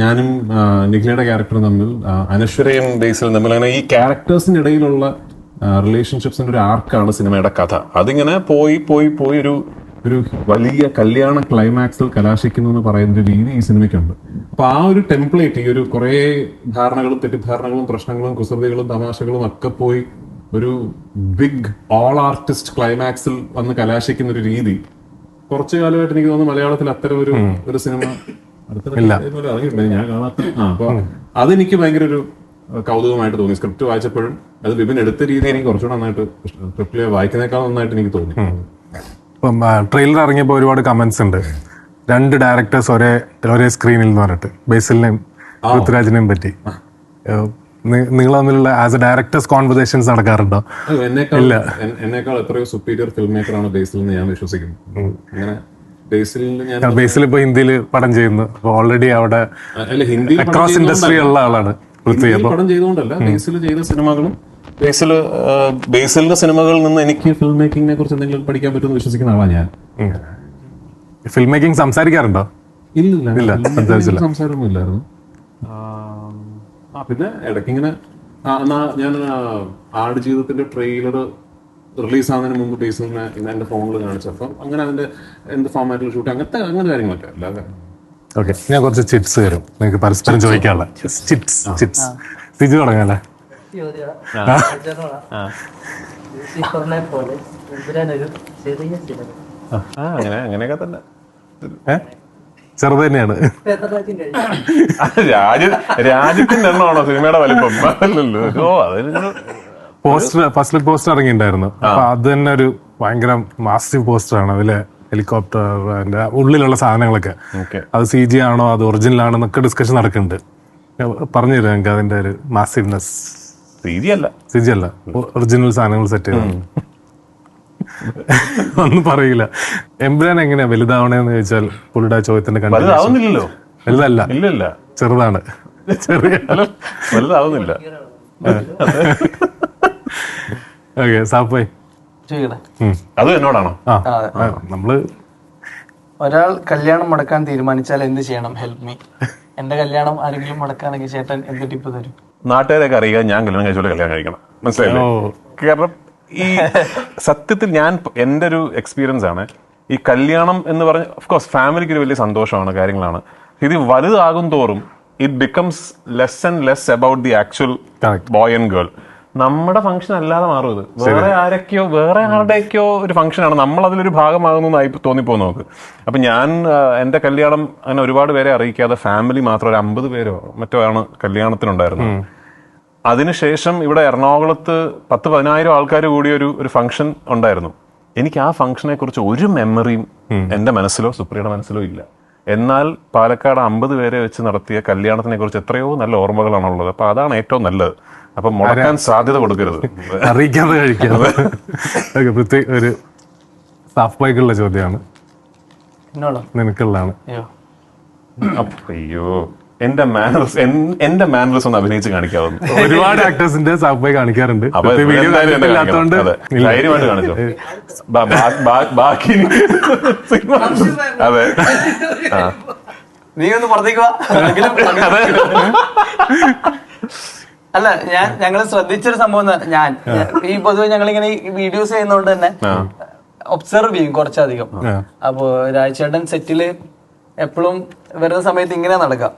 ഞാനും നിഖിലയുടെ ക്യാരക്ടറും തമ്മിൽ അനശ്വരയും ബേസിലും തമ്മിൽ. അങ്ങനെ ഈ ക്യാരക്ടേഴ്സിന് ഇടയിലുള്ള റിലേഷൻഷിപ്സിന്റെ ഒരു ആർക്കാണ് സിനിമയുടെ കഥ. അതിങ്ങനെ പോയി പോയി പോയി ഒരു ഒരു വലിയ കല്യാണ ക്ലൈമാക്സിൽ കലാശിക്കുന്നു എന്ന് പറയുന്ന ഒരു രീതി ഈ സിനിമയ്ക്കുണ്ട്. അപ്പൊ ആ ഒരു ടെംപ്ലേറ്റ് ഈ ഒരു കുറെ ധാരണകളും തെറ്റിദ്ധാരണകളും പ്രശ്നങ്ങളും കുസൃതികളും തമാശകളും ഒക്കെ പോയി ഒരു ബിഗ് ഓൾ ആർട്ടിസ്റ്റ് ക്ലൈമാക്സിൽ വന്ന് കലാശിക്കുന്ന ഒരു രീതി. കുറച്ചു കാലമായിട്ട് എനിക്ക് തോന്നുന്നു മലയാളത്തിൽ അത്തരം ഒരു ഒരു സിനിമ ഞാൻ കാണാത്ത അപ്പൊ അതെനിക്ക് ഭയങ്കര ഒരു കൗതുകമായിട്ട് തോന്നി. സ്ക്രിപ്റ്റ് വായിച്ചപ്പോഴും അത് വിപിൻ എടുത്ത രീതി എനിക്ക് കുറച്ചുകൂടെ നന്നായിട്ട് സ്ക്രിപ്റ്റിൽ വായിക്കുന്നേക്കാൾ നന്നായിട്ട് എനിക്ക് തോന്നി. ഇപ്പം ട്രെയിലർ ഇറങ്ങിയപ്പോൾ ഒരുപാട് കമന്റ്സ് ഉണ്ട്. രണ്ട് ഡയറക്ടേഴ്സ് ഒരേ ഒരേ സ്ക്രീനിൽ എന്ന് പറഞ്ഞിട്ട്. ബേസിലിനെയും പൃഥ്വിരാജിനെയും പറ്റി. നിങ്ങൾ തമ്മിലുള്ള ആസ് എ ഡയറക്ടേഴ്സ് കോൺവെർസേഷൻസ് നടക്കാറുണ്ടോ? ഇല്ല. എന്നേക്കാൾ എത്രയോ സുപ്പീരിയർ ഫിലിം മേക്കർ ആണ് ബേസിൽ എന്ന് ഞാൻ വിശ്വസിക്കുന്നു. അങ്ങനെ ബേസിൽ ഞാൻ ബേസിൽ ഇപ്പൊ ഹിന്ദിയിൽ പടം ചെയ്യുന്നു. ഓൾറെഡി അവിടെ അല്ല ഹിന്ദി അക്രോസ് ഇൻഡസ്ട്രി ഉള്ള ആളാണ് പൃഥ്വി. പടം ചെയ്തുകൊണ്ടല്ല ബേസിൽ ചെയ്ത സിനിമകളും ബേസിൽ ബേസിലിന്റെ സിനിമകളിൽ നിന്ന് എനിക്ക് ഫിലിം മേക്കിങ്ങിനെ കുറിച്ച് എന്തെങ്കിലും പഠിക്കാൻ പറ്റുമെന്ന് വിശ്വസിക്കുന്ന ആളാണ് ഞാൻ. ഫിലിം മേക്കിംഗ് സംസാരിക്കാറുണ്ടോ? ഇല്ല ഇല്ല, സംസാരമൊന്നും ഇല്ലായിരുന്നു ആ പിന്നെ ഇടയ്ക്കിങ്ങനെ ഇങ്ങനെ എന്നാ ഞാൻ ആട് ജീവിതത്തിന്റെ ട്രെയിലർ റിലീസ് ആവുന്നതിന് മുമ്പ് ബേസിൽ എന്റെ ഫോണിൽ കാണിച്ചപ്പം അങ്ങനെ അതിന്റെ എന്ത് ഫോമാറ്റിൽ ഷൂട്ട് അങ്ങനത്തെ അങ്ങനെ കാര്യങ്ങളൊക്കെ. അല്ലാതെ ഓക്കെ ഞാൻ കുറച്ച് ചിപ്സ് തരും. നിങ്ങൾക്ക് പരസ്പരം ചോദിക്കാനുള്ള. ചിപ്സ് ചിപ്സ് തിരിച്ചു തുടങ്ങാല്ലേ പോലെ ഒരു ചെറിയ സിനിമ അങ്ങനെ അങ്ങനെയൊക്കെ തന്നെ. ചെറുത് തന്നെയാണ്. രാജ രാജ്യത്തിന്റെ എണ്ണമാണോ സിനിമയുടെ വലിപ്പം? അല്ലല്ലോ ഓ അതൊരു പോസ്റ്റർ ഫസ്റ്റ് ലുക്ക് പോസ്റ്റർ ഇറങ്ങിയിട്ടുണ്ടായിരുന്നു. അപ്പൊ അത് തന്നെ ഒരു ഭയങ്കര മാസ്റ്റീവ് പോസ്റ്റർ ആണ്. അതിലെ ഹെലികോപ്റ്റർ അതിന്റെ ഉള്ളിലുള്ള സാധനങ്ങളൊക്കെ. അത് സി ജി ആണോ അത് ഒറിജിനൽ ആണോ എന്നൊക്കെ ഡിസ്കഷൻ നടക്കുന്നുണ്ട്. പറഞ്ഞു തരാം എനിക്ക് അതിന്റെ ഒരു മാസീവ്നെസ് രീതിയല്ല സി ജി അല്ല. ഒറിജിനൽ സാധനങ്ങൾ സെറ്റ് ചെയ്തു [LAUGHS] ഒന്നും പറയില്ല. എംബ്രാൻ എങ്ങനെയാ വലുതാവണേന്ന് ചോദിച്ചാൽ പുള്ളിയുടെ ആ ചോദ്യത്തിന്റെ കണ്ടു വലുതാവുന്നില്ലല്ലോ. വലുതല്ല. ഇല്ലല്ല. ചെറുതാണ്. ചെറിയ വലുതാവുന്നില്ല. ഓക്കെ സാപ്പായി ചോദിക്കട്ടെ. അത് എന്നോടാണോ? ആ ആ, നമ്മൾ ഒരാൾ കല്യാണം മുടക്കാൻ തീരുമാനിച്ചാൽ എന്ത് ചെയ്യണം? ഹെൽപ്പ് മീ എന്റെ കല്യാണം ആരെങ്കിലും മുടക്കാണെങ്കിൽ ചേട്ടൻ എന്ത് ടിപ്പ് തരും? നാട്ടുകാരൊക്കെ അറിയുക ഞാൻ കല്യാണം കഴിച്ചോലെ കല്യാണം കഴിക്കണം. മനസ്സിലായില്ലേ? ഓ. കാരണം ഈ സത്യത്തിൽ ഞാൻ എന്റെ ഒരു എക്സ്പീരിയൻസ് ആണ്. ഈ കല്യാണം എന്ന് പറഞ്ഞ കോഴ്സ് ഫാമിലിക്ക് ഒരു വലിയ സന്തോഷമാണ് കാര്യങ്ങളാണ്. ഇത് വലുതാകും തോറും it becomes less and less about the actual. Boy and girl നമ്മുടെ ഫംഗ്ഷൻ അല്ലാതെ മാറും ഇത്. വേറെ ആരൊക്കെയോ വേറെ ആരുടെയൊക്കെയോ ഒരു ഫംഗ്ഷനാണ് നമ്മൾ അതിലൊരു ഭാഗമാകുന്നതായി തോന്നിപ്പോകും നമുക്ക്. അപ്പൊ ഞാൻ എന്റെ എന്റെ കല്യാണം അങ്ങനെ ഒരുപാട് പേരെ അറിയിക്കാതെ ഫാമിലി മാത്രം ഒരു അമ്പത് പേരോ മറ്റോ ആണ് കല്യാണത്തിനുണ്ടായിരുന്നത്. അതിനുശേഷം ഇവിടെ എറണാകുളത്ത് പത്ത് പതിനായിരം ആൾക്കാർ കൂടി ഒരു ഒരു ഫംഗ്ഷൻ ഉണ്ടായിരുന്നു. എനിക്ക് ആ ഫംഗ്ഷനെ കുറിച്ച് ഒരു മെമ്മറിയും എന്റെ മനസ്സിലോ സുപ്രിയയുടെ മനസ്സിലോ ഇല്ല. എന്നാൽ പാലക്കാട് അമ്പത് പേരെ വെച്ച് നടത്തിയ കല്യാണത്തിനെ കുറിച്ച് എത്രയോ നല്ല ഓർമ്മകളാണുള്ളത്. അപ്പൊ അതാണ് ഏറ്റവും നല്ലത്. അപ്പൊ മുടക്കാൻ സാധ്യത കൊടുക്കരുത്. അറിയിക്കാതെ കഴിക്കാതെ. ഓക്കെ പൃഥ്വി ഒരു സ്റ്റാഫ് ബൈക്കുള്ള ചോദ്യമാണ്. നിനക്കുള്ളതാണ്. അപ്പ- അയ്യോ എന്റെ മാനേഴ്സ് എന്റെ മാനേഴ്സ് ഒന്ന് അഭിനയിച്ച് കാണിക്കാവുന്നു. [LAUGHS] ഒരുപാട് ആക്ടേഴ്സിന്റെ ബൈ കാണിക്കാറുണ്ട്. ധൈര്യമായിട്ട് കാണിച്ചോ. ബാക്കി അതെ. നീ ഒന്ന് പുറത്തേക്ക് അല്ല ഞാൻ ഞങ്ങൾ ശ്രദ്ധിച്ചൊരു സംഭവം ഞാൻ. ഈ പൊതുവെ ഞങ്ങൾ ഇങ്ങനെ ഈ വീഡിയോസ് ചെയ്യുന്നതുകൊണ്ട് തന്നെ ഒബ്സർവ് ചെയ്യും കുറച്ചധികം. അപ്പോ രാജേട്ടൻ സെറ്റിൽ എപ്പോഴും വരുന്ന സമയത്ത് ഇങ്ങനെ നടക്കാം.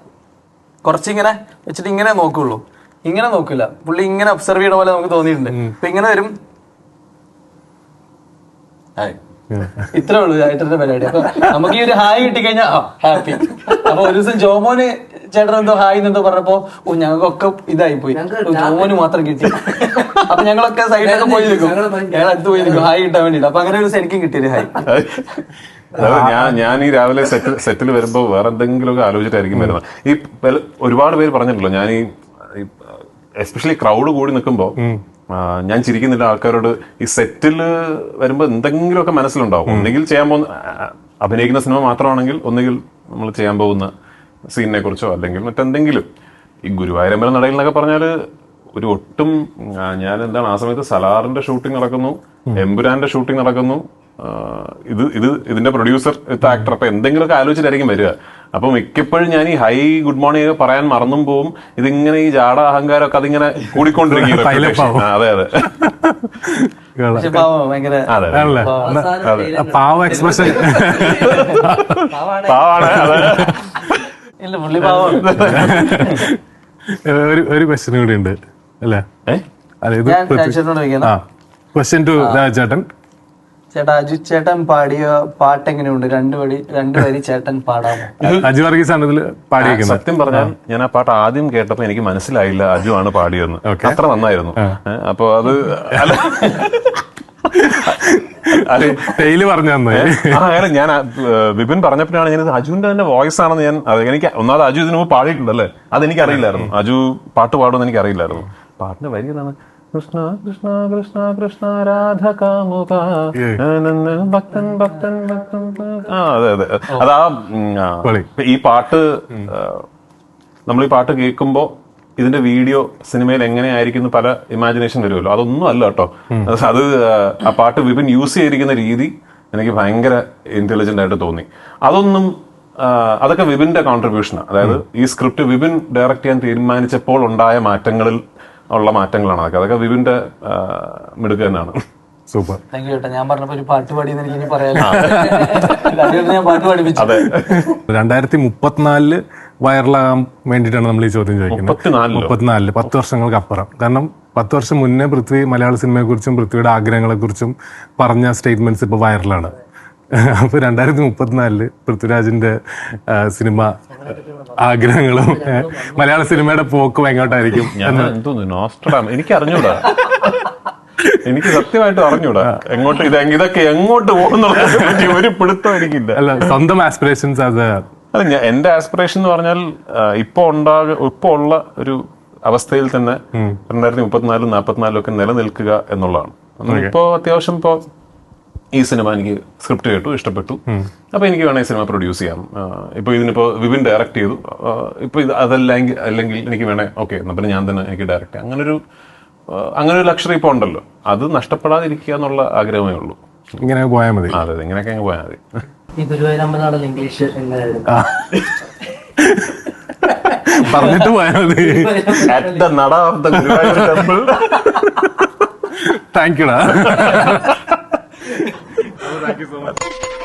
കുറച്ചിങ്ങനെ വെച്ചിട്ട് ഇങ്ങനെ നോക്കുള്ളൂ. ഇങ്ങനെ നോക്കില്ല പുള്ളി ഇങ്ങനെ ഒബ്സർവ് ചെയ്യണ പോലെ നമുക്ക് തോന്നിയിട്ടുണ്ട്. അപ്പൊ ഇങ്ങനെ വരും. ഹായ്. ഇത്രേ ഉള്ളൂ ചേട്ടന്റെ പരിപാടി. അപ്പൊ നമുക്ക് ഈ ഒരു ഹായ് കിട്ടിക്കഴിഞ്ഞാൽ ഹാപ്പി. അപ്പൊ ഒരു ദിവസം ജോമോന് ചേട്ടൻ എന്തോ ഹായ് എന്നെന്തോ പറഞ്ഞപ്പോ ഓ ഞങ്ങൾക്കൊക്കെ ഇതായി പോയി. ജോമോന് മാത്രം കിട്ടി. അപ്പൊ ഞങ്ങളൊക്കെ സൈഡിലൊക്കെ പോയി നിൽക്കും. ഞങ്ങൾ അടുത്ത് പോയി നിൽക്കും. ഹായ് കിട്ടാൻ വേണ്ടിട്ട്. അപ്പൊ അങ്ങനെ ഒരു ദിവസം എനിക്കും കിട്ടിയൊരു ഹായ്. ഞാൻ ഞാൻ ഈ രാവിലെ സെറ്റ് സെറ്റിൽ വരുമ്പോൾ വേറെ എന്തെങ്കിലുമൊക്കെ ആലോചിച്ചിട്ടായിരിക്കും വരുന്നത്. ഈ ഒരുപാട് പേര് പറഞ്ഞിട്ടുള്ളൂ ഞാൻ ഈ എസ്പെഷ്യലി ക്രൗഡ് കൂടി നിൽക്കുമ്പോൾ ഞാൻ ചിരിക്കുന്നില്ല ആൾക്കാരോട് ഈ സെറ്റിൽ വരുമ്പോൾ എന്തെങ്കിലുമൊക്കെ മനസ്സിലുണ്ടാവും. ഒന്നുകിൽ ചെയ്യാൻ പോകുന്ന അഭിനയിക്കുന്ന സിനിമ മാത്രമാണെങ്കിൽ ഒന്നുകിൽ നമ്മൾ ചെയ്യാൻ പോകുന്ന സീനിനെ കുറിച്ചോ അല്ലെങ്കിൽ മറ്റെന്തെങ്കിലും. ഈ ഗുരുവായൂരമ്പലം നടയിൽ എന്നൊക്കെ പറഞ്ഞാൽ ഒരു ഒട്ടും ഞാൻ എന്താണ് ആ സമയത്ത് സലാറിന്റെ ഷൂട്ടിംഗ് നടക്കുന്നു എമ്പുരാന്റെ ഷൂട്ടിംഗ് നടക്കുന്നു ഇത് ഇത് ഇതിന്റെ പ്രൊഡ്യൂസർ ഇത് ആക്ടർ അപ്പൊ എന്തെങ്കിലുമൊക്കെ ആലോചിച്ചിട്ടായിരിക്കും വരിക. അപ്പൊ മിക്കപ്പോഴും ഞാൻ ഈ ഹൈ ഗുഡ് മോർണിംഗ് പറയാൻ മറന്നും പോവും. ഇതിങ്ങനെ ഈ ജാട അഹങ്കാരമൊക്കെ അതിങ്ങനെ കൂടിക്കൊണ്ടിരിക്കും [LAUGHS] അതെ അതെ. പാവം ഭയങ്കര അതെ ആണല്ലേ? പാവ. എക്സ്പ്രഷൻ പാവാണ്. അതെ. ഇല്ല പുള്ളി പാവം ഒരു ഒരു ക്വസ്റ്റ്യൻ കൂടി ഉണ്ട്. അല്ലേ? അല്ല ഇത് ക്വസ്റ്റ്യൻ ടു രാജേട്ടൻ ചേട്ടാ അജു ചേട്ടൻ പാടിയ പാട്ട് എങ്ങനെയുണ്ട് രണ്ടു വരി രണ്ടു വരി ചേട്ടൻ പാടാമോ? അജു വർഗീസ് ആണ് ഇതിൽ പാടിയിരിക്കുന്നത്. സത്യം പറഞ്ഞാൽ ഞാൻ ആ പാട്ട് ആദ്യം കേട്ടപ്പോ എനിക്ക് മനസ്സിലായില്ല അജു ആണ് പാടിയെന്ന് അത്ര നന്നായിരുന്നു. അപ്പൊ അത് ടെയിൽ പറഞ്ഞു അങ്ങനെ ഞാൻ വിപിൻ പറഞ്ഞപ്പോഴാണ് ഞാൻ അജുവിന്റെ തന്നെ വോയിസ് ആണെന്ന് ഞാൻ അത് എനിക്ക് ഒന്നാമത് അജു ഇതിനു മുമ്പ് പാടിയിട്ടുണ്ടല്ലേ? അതെനിക്ക് അറിയില്ലായിരുന്നു അജു പാട്ട് പാടുമെന്ന് എനിക്ക് അറിയില്ലായിരുന്നു പാട്ടിന്റെ വരി കൃഷ്ണ കൃഷ്ണ കൃഷ്ണ കൃഷ്ണ രാധ കാമുക ഭക്തൻ ഭക്തൻ ഭക്തൻ ആ അതെ അതെ. അതാ. ഈ പാട്ട് നമ്മൾ ഈ പാട്ട് കേൾക്കുമ്പോ ഇതിന്റെ വീഡിയോ സിനിമയിൽ എങ്ങനെയായിരിക്കും പല ഇമാജിനേഷൻ വരുമല്ലോ. അതൊന്നും അല്ല കേട്ടോ. അത് അത് ആ പാട്ട് വിപിൻ യൂസ് ചെയ്തിരിക്കുന്ന രീതി എനിക്ക് ഭയങ്കര ഇന്റലിജന്റ് ആയിട്ട് തോന്നി. അതൊന്നും അതൊക്കെ വിപിന്റെ കോൺട്രിബ്യൂഷനാണ് അതായത് ഈ സ്ക്രിപ്റ്റ് വിപിൻ ഡയറക്റ്റ് ചെയ്യാൻ തീരുമാനിച്ചപ്പോൾ ഉണ്ടായ മാറ്റങ്ങളിൽ ഉള്ള മാറ്റങ്ങളാണ് അതൊക്കെ. അതൊക്കെ വിപിന്റെ ആ, മിടുക്ക് തന്നെയാണ്. സൂപ്പർ. താങ്ക് യു ഞാൻ പറഞ്ഞപ്പോ ഒരു പാട്ട് പാടിയെന്ന് എനിക്ക് ഇനി പറയാലോ ഞാൻ പാട്ട് പഠിപ്പിച്ചു. അതെ. രണ്ടായിരത്തി മുപ്പത്തിനാലിൽ വൈറലാകാൻ വേണ്ടിയിട്ടാണ് നമ്മൾ ഈ ചോദ്യം ചോദിക്കുന്നത്. മുപ്പത്തിനാലിലോ? പത്ത് വർഷങ്ങൾക്ക് അപ്പുറം. കാരണം പത്ത് വർഷം മുന്നേ പൃഥ്വി മലയാള സിനിമയെ കുറിച്ചും പൃഥ്വിയുടെ ആഗ്രഹങ്ങളെ കുറിച്ചും പറഞ്ഞ സ്റ്റേറ്റ്മെന്റ്സ് ഇപ്പൊ വൈറലാണ്. അപ്പോൾ രണ്ടായിരത്തി മുപ്പത്തിനാലിൽ പൃഥ്വിരാജിന്റെ സിനിമ ആഗ്രഹങ്ങളും മലയാള സിനിമയുടെ പോക്കും എങ്ങോട്ടായിരിക്കും ഞാൻ എന്തോന്നു നോസ്ട്രഡാം എനിക്ക് അറിഞ്ഞൂടാ. എനിക്ക് സത്യമായിട്ട് അറിഞ്ഞൂടാ. എങ്ങോട്ട് ഇത് ഇതൊക്കെ എങ്ങോട്ട് പോകുന്നുള്ളതിനെ ഒരു പിടുത്തം എനിക്കില്ല. അല്ല സ്വന്തം ആസ്പിറേഷൻസ് അത് അല്ല എന്റെ ആസ്പിറേഷൻ എന്ന് പറഞ്ഞാൽ ഇപ്പൊ ഉണ്ടാക ഇപ്പൊ ഉള്ള ഒരു അവസ്ഥയിൽ തന്നെ രണ്ടായിരത്തി മുപ്പത്തിനാലും നാൽപ്പത്തിനാലും ഒക്കെ നിലനിൽക്കുക എന്നുള്ളതാണ്. ഇപ്പോ അത്യാവശ്യം ഇപ്പോ ഈ സിനിമ എനിക്ക് സ്ക്രിപ്റ്റ് കേട്ടു ഇഷ്ടപ്പെട്ടു. അപ്പൊ എനിക്ക് വേണേ സിനിമ പ്രൊഡ്യൂസ് ചെയ്യാം. ഇപ്പൊ ഇതിനിപ്പോ വിപിൻ ഡയറക്ട് ചെയ്തു. ഇപ്പൊ ഇത് അതല്ലെങ്കിൽ അല്ലെങ്കിൽ എനിക്ക് വേണേ ഓക്കെ എന്നാ പിന്നെ ഞാൻ തന്നെ എനിക്ക് ഡയറക്റ്റ് ചെയ്യാം. അങ്ങനെ ഒരു അങ്ങനെ ഒരു ലക്ഷറി ഇപ്പൊ ഉണ്ടല്ലോ. അത് നഷ്ടപ്പെടാതിരിക്കുക എന്നുള്ള ആഗ്രഹമേ ഉള്ളൂ. ഇങ്ങനെ പോയാൽ മതി. അതെ അതെ ഇങ്ങനെയൊക്കെ അങ്ങ് പോയാൽ മതി. ഇംഗ്ലീഷ് പറഞ്ഞിട്ട് പോയാൽ മതി. [LAUGHS] At the nada Vamos dar aqui, vamos.